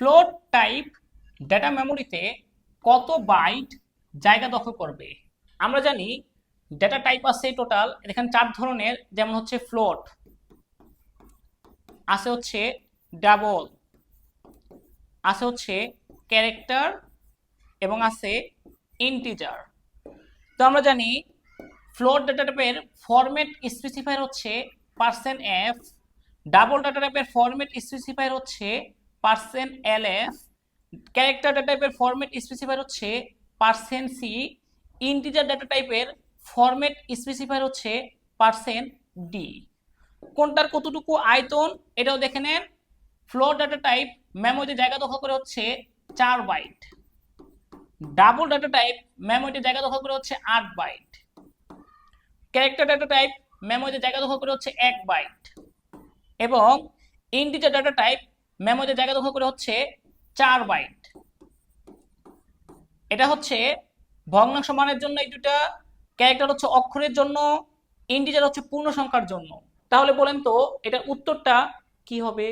Float type data মেমোরিতে কত byte জায়গা দখল করবে? আমরা জানি ডেটা টাইপ আছে টোটাল এখানে চার ধরনের, যেমন হচ্ছে ফ্লোট আছে হচ্ছে ডাবল আছে হচ্ছে ক্যারেক্টার এবং আছে ইন্টিজার তো আমরা জানি ফ্লোট ডাটা টাইপের ফরম্যাট স্পেসিফায়ার হচ্ছে পার্সেন্ট এফ ডাবল ডাটা টাইপের ফরম্যাট স্পেসিফায়ার হচ্ছে percent L F character data টাইপের ফরম্যাট স্পেসিফায়ার হচ্ছে পার্সেন্ট সি ইন্টিজার ডাটা টাইপের ফরম্যাট স্পেসিফায়ার হচ্ছে পার্সেন্ট ডি কোনটার কতটুকু আয়তন, এটাও দেখে নেন। ফ্লোর ডাটা টাইপ মেমোরিতে জায়গা দখল করে হচ্ছে চার বাইট ডাবল ডাটা টাইপ মেমোরিতে জায়গা দখল করে হচ্ছে আট বাইট ক্যারেক্টার ডাটা টাইপ মেমোরিতে জায়গা দখল করে হচ্ছে এক বাইট এবং ইন্টিজার ডাটা টাইপ মেমোরিতে জায়গা দখল করে হচ্ছে চার বাইট। এটা হচ্ছে ভগ্নাংশ মানের জন্য এই দুটা ক্যারেক্টার হচ্ছে অক্ষরের জন্য ইন্ডিজার হচ্ছে পূর্ণ সংখ্যার জন্য। তাহলে বলেন তো এটা উত্তরটা কি হবে?